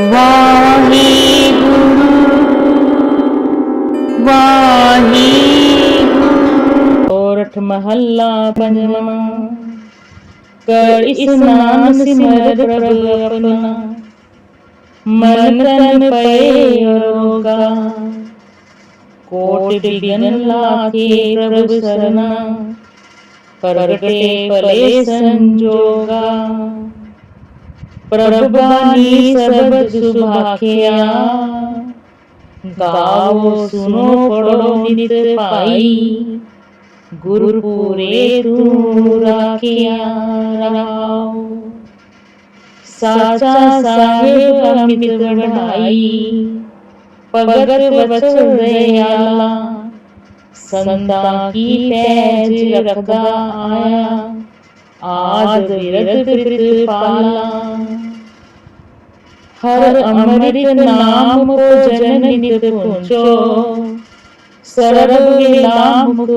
वाहे गुरु, वाहे औरठ महल्ला पंजमा कर इस नाम सिमर प्रभु अपना। मन तन पे रोगा कोट बिघन लाखे प्रभु शरणा परगटे फले संजोगा। પ્રભવાની સર્વ સુભાખ્યા ગાવો સુનો પડો નિત પાઈ ગુરુપુરે તું રાખ્યા રાવ સાચા સાહેબ અમિત વઢાઈ પગત વચન દયાલા સંતા કી પેજ રખદા આયા आज विरत हर अमृत नाम को जन पूछो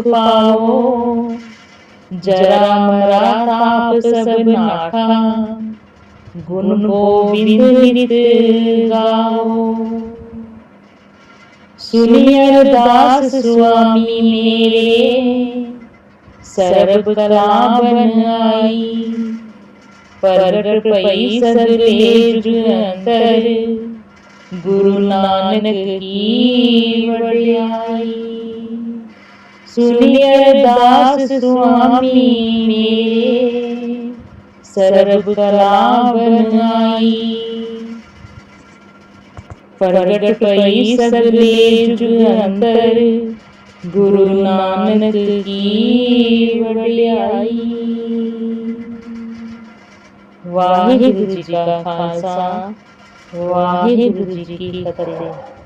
पाओ जरा मरा ताप सब गुण गोविंद नित गाओ सुनियर दास स्वामी मेरे। सर्व कला बनाई परगट पई सगले जुग अंतर गुरु नानक की वड़ियाई सुनियर दास स्वामी मेरे सर्व कला बनाई परगट पई सगले जुग अंतर ਗੁਰੂ ਨਾਨਕ ਕੀ ਵਡਿਆਈ। ਵਾਹਿਗੁਰੂ ਜੀ ਕਾ ਖਾਲਸਾ ਵਾਹਿਗੁਰੂ ਜੀ ਕੀ ਫਤਿਹ।